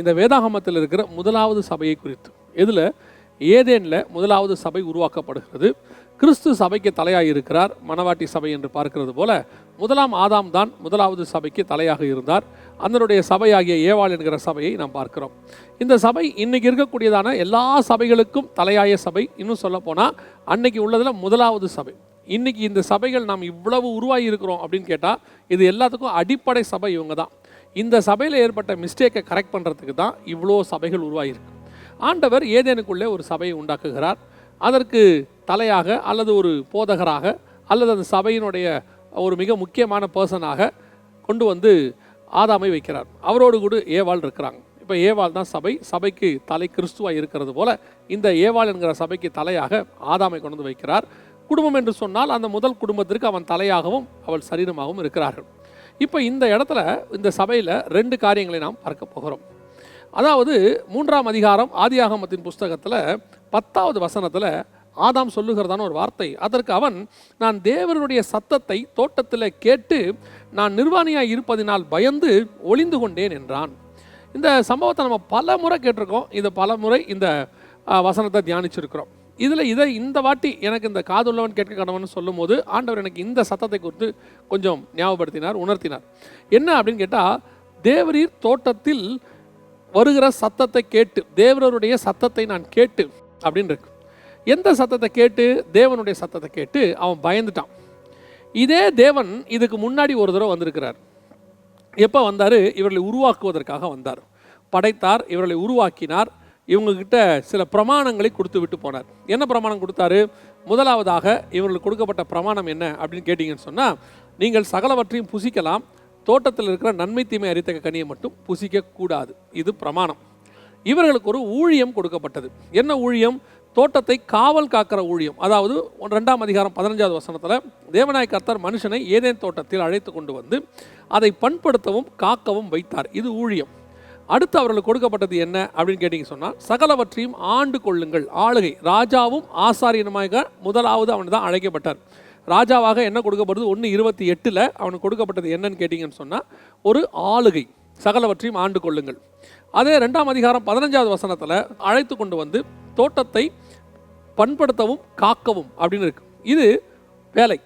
இந்த வேதாகமத்தில் இருக்கிற முதலாவது சபையை குறித்து. இதில் ஏதேனில் முதலாவது சபை உருவாக்கப்படுகிறது. கிறிஸ்து சபைக்கு தலையாக இருக்கிறார். மணவாட்டி சபை என்று பார்க்கிறது போல முதலாம் ஆதாம் தான் முதலாவது சபைக்கு தலையாக இருந்தார். அதனுடைய சபையாகிய ஏவாள் என்கிற சபையை நாம் பார்க்கிறோம். இந்த சபை இன்னைக்கு இருக்கக்கூடியதான எல்லா சபைகளுக்கும் தலையாய சபை. இன்னும் சொல்ல போனால் அன்னைக்கு உள்ளதில் முதலாவது சபை. இன்னைக்கு இந்த சபைகள் நாம் இவ்வளவு உருவாகி இருக்கிறோம் அப்படின்னு கேட்டால் இது எல்லாத்துக்கும் அடிப்படை சபை இவங்க தான். இந்த சபையில் ஏற்பட்ட மிஸ்டேக்கை கரெக்ட் பண்ணுறதுக்கு தான் இவ்வளோ சபைகள் உருவாகியிருக்கு ஆண்டவர் ஏதேனுக்குள்ளே ஒரு சபையை உண்டாக்குகிறார். அதற்கு தலையாக அல்லது ஒரு போதகராக அல்லது அந்த சபையினுடைய ஒரு மிக முக்கியமான பர்சனாக கொண்டு வந்து ஆதாமை வைக்கிறார். அவரோடு கூட ஏவாள் இருக்கிறாங்க. இப்போ ஏவாள் தான் சபை. சபைக்கு தலை கிறிஸ்துவாக இருக்கிறது போல இந்த ஏவாள் என்கிற சபைக்கு தலையாக ஆதாமை கொண்டு வந்து வைக்கிறார். குடும்பம் என்று சொன்னால் அந்த முதல் குடும்பத்திற்கு அவன் தலையாகவும் அவள் சரீரமாகவும் இருக்கிறார்கள். இப்போ இந்த இடத்துல இந்த சபையில் ரெண்டு காரியங்களை நாம் பார்க்க போகிறோம். அதாவது மூன்றாம் அதிகாரம் ஆதியாகமத்தின் புஸ்தகத்தில் பத்தாவது வசனத்தில் ஆதாம் சொல்லுகிறதான ஒரு வார்த்தை. அதற்கு அவன் நான் தேவனுடைய சத்தத்தை தோட்டத்தில் கேட்டு நான் நிர்வாணியாக இருப்பதினால் பயந்து ஒளிந்து கொண்டேன் என்றான். இந்த சம்பவத்தை நம்ம பல முறை கேட்டிருக்கோம். இதை பல முறை இந்த வசனத்தை தியானிச்சிருக்கிறோம். இதில் இதை இந்த வாட்டி எனக்கு இந்த காதுள்ளவன் கேட்க கடவன் சொல்லும்போது ஆண்டவர் எனக்கு இந்த சத்தத்தை குறித்து கொஞ்சம் ஞாபகப்படுத்தினார் உணர்த்தினார். என்ன அப்படின்னு கேட்டால் தேவரீர் தோட்டத்தில் வருகிற சத்தத்தை கேட்டு தேவரருடைய சத்தத்தை நான் கேட்டு அப்படின்னு இருக்கு. எந்த சத்தத்தை கேட்டு? தேவனுடைய சத்தத்தை கேட்டு அவன் பயந்துட்டான். இதே தேவன் இதுக்கு முன்னாடி ஒரு தடவை வந்திருக்கிறார். எப்போ வந்தார்? இவர்களை உருவாக்குவதற்காக வந்தார். படைத்தார் இவர்களை உருவாக்கினார். இவங்கக்கிட்ட சில பிரமாணங்களை கொடுத்து விட்டு போனார். என்ன பிரமாணம் கொடுத்தாரு? முதலாவதாக இவர்களுக்கு கொடுக்கப்பட்ட பிரமாணம் என்ன அப்படின்னு கேட்டிங்கன்னு சொன்னால் நீங்கள் சகலவற்றையும் புசிக்கலாம். தோட்டத்தில் இருக்கிற நன்மை தீமை அறித்தக்க கனியை மட்டும் புசிக்கக்கூடாது இது பிரமாணம். இவர்களுக்கு ஒரு ஊழியம் கொடுக்கப்பட்டது. என்ன ஊழியம்? தோட்டத்தை காவல் காக்கிற ஊழியம். அதாவது ஒன் ரெண்டாம் அதிகாரம் பதினஞ்சாவது வசனத்தில் தேவநாய கர்த்தர் மனுஷனை ஏதேன் தோட்டத்தில் அழைத்து கொண்டு வந்து அதை பண்படுத்தவும் காக்கவும் வைத்தார். இது ஊழியம். அடுத்து அவர்களுக்கு கொடுக்கப்பட்டது என்ன அப்படின்னு கேட்டிங்க சொன்னால் சகலவற்றையும் ஆண்டு கொள்ளுங்கள். ஆளுகை. ராஜாவும் ஆசாரியனுமாக முதலாவது அவன் தான் அழைக்கப்பட்டார். ராஜாவாக என்ன கொடுக்கப்படுது? ஒன்று இருபத்தி எட்டில் அவனுக்கு கொடுக்கப்பட்டது என்னன்னு கேட்டிங்கன்னு சொன்னால் ஒரு ஆளுகை. சகலவற்றையும் ஆண்டு கொள்ளுங்கள். அதே ரெண்டாம் அதிகாரம் பதினஞ்சாவது வசனத்தில் அழைத்து கொண்டு வந்து தோட்டத்தை பண்படுத்தவும் காக்கவும் அப்படின்னு இருக்கு. இது வேலை.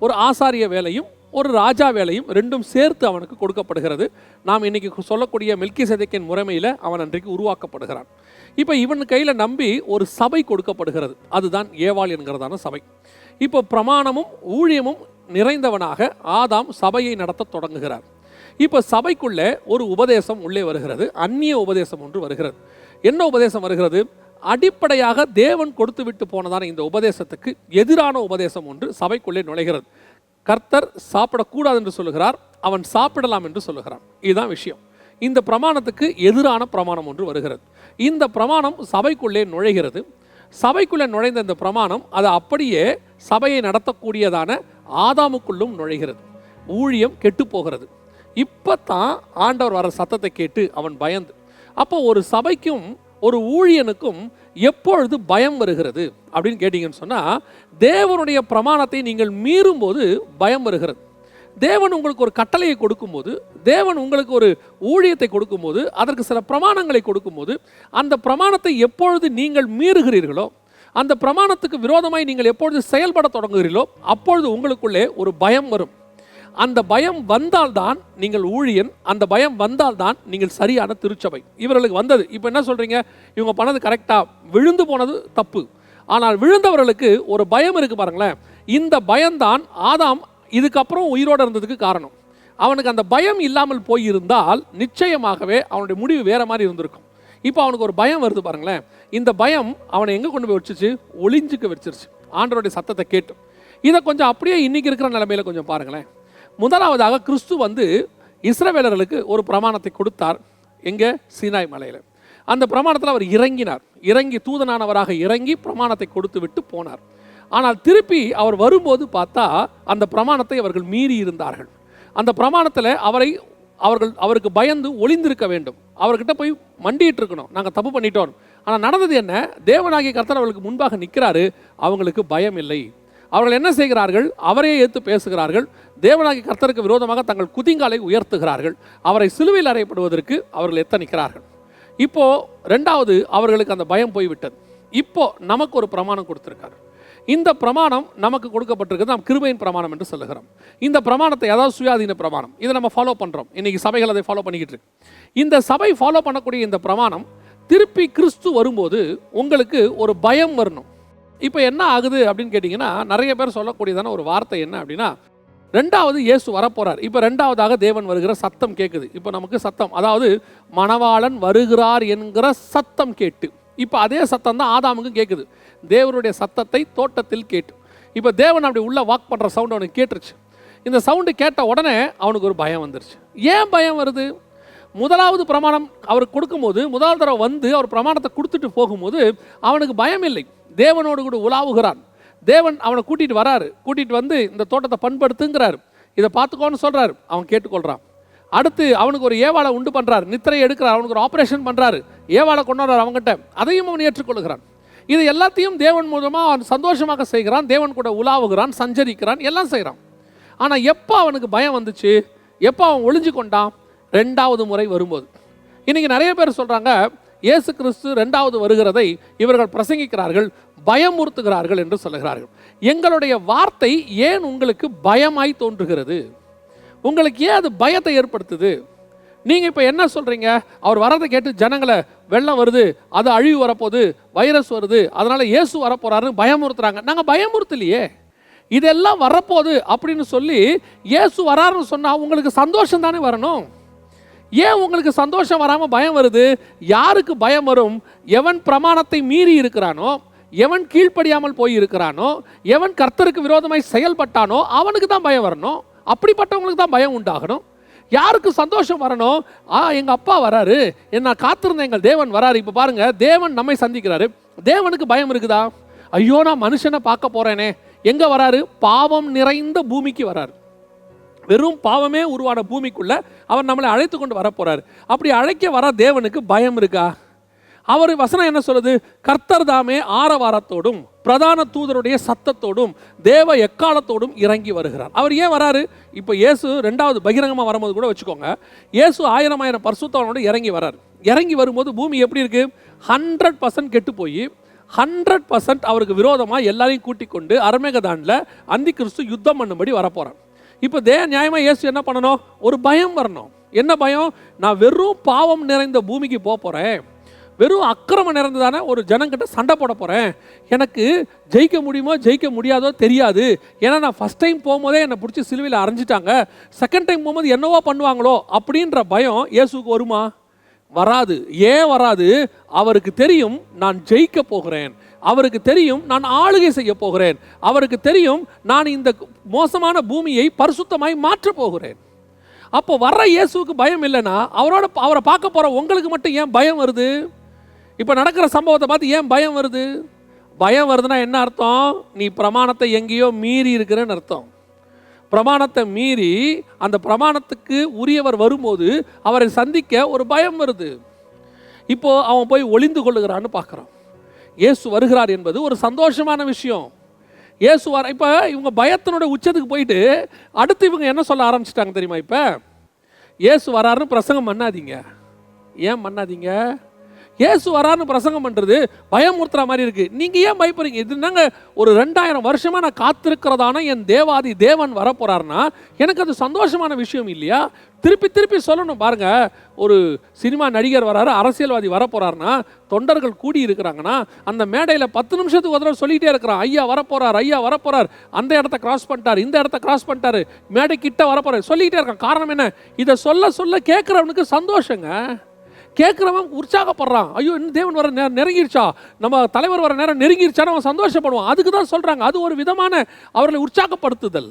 ஒரு ஆசாரிய வேலையும் ஒரு ராஜா வேலையும் ரெண்டும் சேர்த்து அவனுக்கு கொடுக்கப்படுகிறது. நாம் இன்னைக்கு சொல்லக்கூடிய மில்கி சதைக்கின் முறைமையில் அவன் அன்றைக்கு உருவாக்கப்படுகிறான். இப்போ இவன் கையில் நம்பி ஒரு சபை கொடுக்கப்படுகிறது. அதுதான் ஏவாள் என்கிறதான சபை. இப்போ பிரமாணமும் ஊழியமும் நிறைந்தவனாக ஆதாம் சபையை நடத்த தொடங்குகிறார். இப்போ சபைக்குள்ளே ஒரு உபதேசம் உள்ளே வருகிறது. அந்நிய உபதேசம் ஒன்று வருகிறது. என்ன உபதேசம் வருகிறது? அடிப்படையாக தேவன் கொடுத்து விட்டு போனதான இந்த உபதேசத்துக்கு எதிரான உபதேசம் ஒன்று சபைக்குள்ளே நுழைகிறது. கர்த்தர் சாப்பிடக்கூடாது என்று சொல்லுகிறார் அவன் சாப்பிடலாம் என்று சொல்லுகிறான். இதுதான் விஷயம். இந்த பிரமாணத்துக்கு எதிரான பிரமாணம் ஒன்று வருகிறது. இந்த பிரமாணம் சபைக்குள்ளே நுழைகிறது. சபைக்குள்ளே நுழைந்த இந்த பிரமாணம் அது அப்படியே சபையை நடத்தக்கூடியதான ஆதாமுக்குள்ளும் நுழைகிறது. ஊழியம் கெட்டு போகிறது இப்போ தான் ஆண்டவர் வர சத்தத்தை கேட்டு அவன் பயந்து. அப்போ ஒரு சபைக்கும் ஒரு ஊழியனுக்கும் எப்பொழுது பயம் வருகிறது அப்படின்னு கேட்டிங்கன்னு சொன்னால் தேவனுடைய பிரமாணத்தை நீங்கள் மீறும்போது பயம் வருகிறது. தேவன் உங்களுக்கு ஒரு கட்டளையை கொடுக்கும்போது தேவன் உங்களுக்கு ஒரு ஊழியத்தை கொடுக்கும்போது அதற்கு சில பிரமாணங்களை கொடுக்கும்போது அந்த பிரமாணத்தை எப்பொழுது நீங்கள் மீறுகிறீர்களோ அந்த பிரமாணத்துக்கு விரோதமாய் நீங்கள் எப்பொழுது செயல்பட தொடங்குகிறீர்களோ அப்பொழுது உங்களுக்குள்ளே ஒரு பயம் வரும். அந்த பயம் வந்தால்தான் நீங்கள் ஊழியன் அந்த பயம் வந்தால்தான் நீங்கள் சரியான திருச்சபை. இவர்களுக்கு வந்தது. இப்போ என்ன சொல்கிறீங்க இவங்க பண்ணது கரெக்டாக விழுந்து போனது தப்பு. ஆனால் விழுந்தவர்களுக்கு ஒரு பயம் இருக்குது பாருங்களேன். இந்த பயம்தான் ஆதாம் இதுக்கப்புறம் உயிரோடு இருந்ததுக்கு காரணம். அவனுக்கு அந்த பயம் இல்லாமல் போயிருந்தால் நிச்சயமாகவே அவனுடைய முடிவு வேறு மாதிரி இருந்திருக்கும். இப்போ அவனுக்கு ஒரு பயம் வருது பாருங்களேன். இந்த பயம் அவனை எங்கே கொண்டு போய் வச்சுச்சு? ஒளிஞ்சுக்க வச்சிருச்சு. ஆண்டவருடைய சத்தத்தை கேட்டு. இதை கொஞ்சம் அப்படியே இன்னைக்கு இருக்கிற நிலமையில கொஞ்சம் பாருங்களேன். முதலாவதாக கிறிஸ்து வந்து இஸ்ரவேலர்களுக்கு ஒரு பிரமாணத்தை கொடுத்தார் எங்கே? சீனாய் மலையில். அந்த பிரமாணத்தில் அவர் இறங்கினார். இறங்கி தூதனானவராக இறங்கி பிரமாணத்தை கொடுத்து விட்டு போனார். ஆனால் திருப்பி அவர் வரும்போது பார்த்தா அந்த பிரமாணத்தை அவர்கள் மீறி இருந்தார்கள். அந்த பிரமாணத்தில் அவரை அவர்கள் அவருக்கு பயந்து ஒளிந்திருக்க வேண்டும். அவர்கிட்ட போய் மண்டிட்டு இருக்கணும். நாங்கள் தப்பு பண்ணிட்டோம். ஆனால் நடந்தது என்ன? தேவனாகிய கர்த்தர் அவர்களுக்கு முன்பாக நிற்கிறாரு அவங்களுக்கு பயம் இல்லை அவர்கள் என்ன செய்கிறார்கள்? அவரையே ஏற்று பேசுகிறார்கள். தேவனாகி கர்த்தருக்கு விரோதமாக தங்கள் குதிங்காலை உயர்த்துகிறார்கள். அவரை சிலுவையில் அறையப்படுவதற்கு அவர்கள் எத்தனிக்கிறார்கள்? இப்போது ரெண்டாவது அவர்களுக்கு அந்த பயம் போய்விட்டது. இப்போது நமக்கு ஒரு பிரமாணம் கொடுத்துருக்காரு. இந்த பிரமாணம் நமக்கு கொடுக்கப்பட்டிருக்கிறது. நாம் கிருபையின் பிரமாணம் என்று சொல்லுகிறோம். இந்த பிரமாணத்தை அதாவது சுயாதீன பிரமாணம். இதை நம்ம ஃபாலோ பண்ணுறோம் இன்றைக்கி சபைகள் அதை ஃபாலோ பண்ணிக்கிட்டு இருக்கு. இந்த சபை ஃபாலோ பண்ணக்கூடிய இந்த பிரமாணம் திருப்பி கிறிஸ்து வரும்போது உங்களுக்கு ஒரு பயம் வரணும். இப்போ என்ன ஆகுது அப்படின்னு கேட்டிங்கன்னா நிறைய பேர் சொல்லக்கூடியதான ஒரு வார்த்தை என்ன அப்படின்னா ரெண்டாவது இயேசு வரப்போகிறார் இப்போ ரெண்டாவதாக தேவன் வருகிற சத்தம் கேட்குது இப்போ நமக்கு சத்தம் அதாவது மணவாளன் வருகிறார் என்கிற சத்தம் கேட்டு. இப்போ அதே சத்தம் தான் ஆதாமுக்கும் கேட்குது தேவனுடைய சத்தத்தை தோட்டத்தில் கேட்டு. இப்போ தேவன் அப்படி உள்ளே வாக் பண்ணுற சவுண்ட் அவனுக்கு கேட்டுருச்சு. இந்த சவுண்டு கேட்ட உடனே அவனுக்கு ஒரு பயம் வந்துருச்சு. ஏன் பயம் வருது? முதலாவது பிரமாணம் அவருக்கு கொடுக்கும்போது முதல் தடவை வந்து அவர் பிரமாணத்தை கொடுத்துட்டு போகும்போது அவனுக்கு பயம் இல்லை. தேவனோடு கூட உலாவுகிறான். தேவன் அவனை கூட்டிட்டு வராரு. கூட்டிட்டு வந்து இந்த தோட்டத்தை பண்படுத்துங்கிறாரு. இதை பார்த்துக்கோன்னு சொல்றாரு. அவன் கேட்டுக்கொள்றான். அடுத்து அவனுக்கு ஒரு ஏவாளை உண்டு பண்றாரு. நித்திரை எடுக்கிறார். அவனுக்கு ஒரு ஆப்ரேஷன் பண்றாரு. ஏவாளை கொண்டு வர்றாரு அவங்ககிட்ட அதையும் அவன் ஏற்றுக்கொள்கிறான். இது எல்லாத்தையும் தேவன் மூலமாக அவன் சந்தோஷமாக செய்கிறான். தேவன் கூட உலாவுகிறான் சஞ்சரிக்கிறான் எல்லாம் செய்கிறான். ஆனால் எப்போ அவனுக்கு பயம் வந்துச்சு? எப்போ அவன் ஒளிஞ்சு கொண்டான்? ரெண்டாவது முறை வரும்போது. இன்னைக்கு நிறைய பேர் சொல்றாங்க இயேசு கிறிஸ்து ரெண்டாவது வருகிறதை இவர்கள் பிரசங்கிக்கிறார்கள். பயமுறுத்துகிறார்கள் என்று சொல்லுகிறார்கள். எங்களுடைய வார்த்தை ஏன் உங்களுக்கு பயமாய் தோன்றுகிறது? உங்களுக்கு ஏன் அது பயத்தை ஏற்படுத்துது? நீங்கள் இப்போ என்ன சொல்கிறீங்க அவர் வரதை கேட்டு ஜனங்களை வெள்ளம் வருது அது அழிவு வரப்போகுது வைரஸ் வருது அதனால் இயேசு வரப்போகிறாருன்னு பயமுறுத்துறாங்க. நாங்கள் பயமுறுத்தலையே. இதெல்லாம் வரப்போகுது அப்படின்னு சொல்லி இயேசு வராருன்னு சொன்னால் உங்களுக்கு சந்தோஷம் தானே வரணும்? ஏன் உங்களுக்கு சந்தோஷம் வராமல் பயம் வருது? யாருக்கு பயம் வரும்? எவன் பிரமாணத்தை மீறி இருக்கிறானோ எவன் கீழ்ப்படியாமல் போய் இருக்கிறானோ எவன் கர்த்தருக்கு விரோதமாய் செயல்பட்டானோ அவனுக்கு தான் பயம் வரணும். அப்படிப்பட்டவங்களுக்கு தான் பயம் உண்டாகணும். யாருக்கு சந்தோஷம் வரணும்? ஆ எங்கள் அப்பா வராரு. என்ன காத்திருந்த எங்கள் தேவன் வராரு. இப்போ பாருங்க தேவன் நம்மை சந்திக்கிறாரு. தேவனுக்கு பயம் இருக்குதா? ஐயோ நான் மனுஷனை பார்க்க போறேனே. எங்க வராரு? பாவம் நிறைந்த பூமிக்கு வராரு. வெறும் பாவமே உருவான பூமிக்குள்ள அவர் நம்மளை அழைத்து கொண்டு போறாரு. அப்படி அழைக்க வர தேவனுக்கு பயம் இருக்கா? அவர் வசனம் என்ன சொல்லுது? கர்த்தர் தாமே ஆரவாரத்தோடும் பிரதான தூதருடைய சத்தத்தோடும் தேவ எக்காலத்தோடும் இறங்கி வருகிறார். அவர் ஏன் வராரு? இப்போ இயேசு ரெண்டாவது பகிரங்கமாக வரும்போது கூட வச்சுக்கோங்க. இயேசு ஆயிரம் ஆயிரம் பரிசுத்தவனோட இறங்கி வரார். இறங்கி வரும்போது பூமி எப்படி இருக்கு? ஹண்ட்ரட் பர்சன்ட் கெட்டு போய் ஹண்ட்ரட் பர்சன்ட் அவருக்கு விரோதமாக எல்லாரையும் கூட்டிக் கொண்டு அரமேகதானில் அந்தி கிறிஸ்து யுத்தம் பண்ணும்படி வரப்போகிறான் இப்போ தே நியாயமாக இயேசு என்ன பண்ணணும்? ஒரு பயம் வரணும். என்ன பயம்? நான் வெறும் பாவம் நிறைந்த பூமிக்கு போக போகிறேன் வெறும் அக்கிரமம் நிறைந்ததான ஒரு ஜனங்கிட்ட சண்டை போட போகிறேன் எனக்கு ஜெயிக்க முடியுமோ ஜெயிக்க முடியாதோ தெரியாது. ஏன்னா நான் ஃபஸ்ட் டைம் போகும்போதே என்னை பிடிச்சி சிலுவையில் அரைஞ்சிட்டாங்க. செகண்ட் டைம் போகும்போது என்னவோ பண்ணுவாங்களோ அப்படின்ற பயம் இயேசுக்கு வருமா? வராது. ஏன் வராது? அவருக்கு தெரியும் நான் ஜெயிக்க போகிறேன். அவருக்கு தெரியும் நான் ஆளுகை செய்ய போகிறேன். அவருக்கு தெரியும் நான் இந்த மோசமான பூமியை பரிசுத்தமாய் மாற்றப் போகிறேன். அப்போ வர்ற இயேசுவுக்கு பயம் இல்லைன்னா அவரோட அவரை பார்க்க போகிற உங்களுக்கு மட்டும் ஏன் பயம் வருது? இப்போ நடக்கிற சம்பவத்தை பார்த்து ஏன் பயம் வருது? பயம் வருதுன்னா என்ன அர்த்தம்? நீ பிரமாணத்தை எங்கேயோ மீறி இருக்கிறேன்னு அர்த்தம். பிரமாணத்தை மீறி அந்த பிரமாணத்துக்கு உரியவர் வரும்போது அவரை சந்திக்க ஒரு பயம் வருது. இப்போ அவன் போய் ஒளிந்து கொள்ளுகிறான்னு பார்க்குறான் இயேசு வருகிறார் என்பது ஒரு சந்தோஷமான விஷயம். இயேசு வர இப்போ இவங்க பயத்தினுடைய உச்சத்துக்கு போயிட்டு அடுத்து இவங்க என்ன சொல்ல ஆரம்பிச்சிட்டாங்க தெரியுமா இப்போ? இயேசு வராருன்னு பிரசங்கம் பண்ணாதீங்க. ஏன் பண்ணாதீங்க? இயேசு வரான்னு பிரசங்கம் பண்ணுறது பயமுறுத்துற மாதிரி இருக்கு. நீங்கள் ஏன் பயப்படுறீங்க? இது என்னங்க? ஒரு ரெண்டாயிரம் வருஷமாக நான் காத்திருக்கிறதான என் தேவாதி தேவன் வரப்போகிறாருன்னா எனக்கு அது சந்தோஷமான விஷயம் இல்லையா? திருப்பி திருப்பி சொல்லணும். பாருங்க ஒரு சினிமா நடிகர் வராரு அரசியல்வாதி வரப்போகிறாருன்னா தொண்டர்கள் கூடி இருக்கிறாங்கன்னா அந்த மேடையில் பத்து நிமிஷத்துக்கு ஒரு தடவை சொல்லிகிட்டே இருக்கிறான். ஐயா வரப்போறார் ஐயா வரப்போறார். அந்த இடத்த கிராஸ் பண்ணிட்டார் இந்த இடத்த கிராஸ் பண்ணிட்டாரு. மேடை கிட்ட வரப்போறாரு. சொல்லிக்கிட்டே இருக்கான். காரணம் என்ன? இதை சொல்ல சொல்ல கேட்குறவனுக்கு சந்தோஷங்க. கேட்குறவன் உற்சாகப்படுறான். ஐயோ இன்னும் தேவன் வர நேரம் நெருங்கிருச்சா? நம்ம தலைவர் வர நேரம் நெருங்கிருச்சான்னு அவன் சந்தோஷப்படுவான் அதுக்கு தான் சொல்கிறாங்க அது ஒரு விதமான அவர்களை உற்சாகப்படுத்துதல்.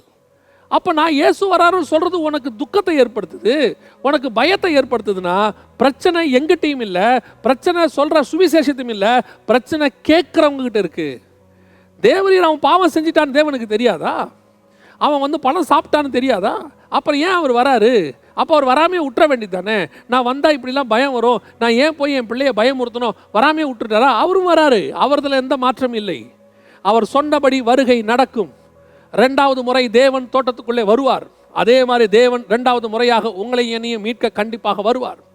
அப்போ நான் இயேசு வராருன்னு சொல்கிறது உனக்கு துக்கத்தை ஏற்படுத்துது. உனக்கு பயத்தை ஏற்படுத்துதுன்னா பிரச்சனை எங்கிட்டையும் இல்லை. பிரச்சனை சொல்கிற சுவிசேஷத்தையும் இல்லை. பிரச்சனை கேட்குறவங்க கிட்ட இருக்குது தேவரீர் அவன் பாவம் செஞ்சிட்டான்னு தேவனுக்கு தெரியாதா? அவன் வந்து பணம் சாப்பிட்டான்னு தெரியாதா? அப்புறம் ஏன் அவர் வராரு? அப்போ அவர் வராமையே விட்டுற வேண்டியது தானே நான் வந்தால் இப்படிலாம் பயம் வரும். நான் ஏன் போய் என் பிள்ளையை பயமுறுத்தணும்? வராமையே விட்டுட்டாரா அவரும் வராரு. அவரதுல எந்த மாற்றம் இல்லை. அவர் சொன்னபடி வருகை நடக்கும். ரெண்டாவது முறை தேவன் தோட்டத்துக்குள்ளே வருவார். அதே மாதிரி தேவன் ரெண்டாவது முறையாக உங்களை என்னையும் மீட்க கண்டிப்பாக வருவார்.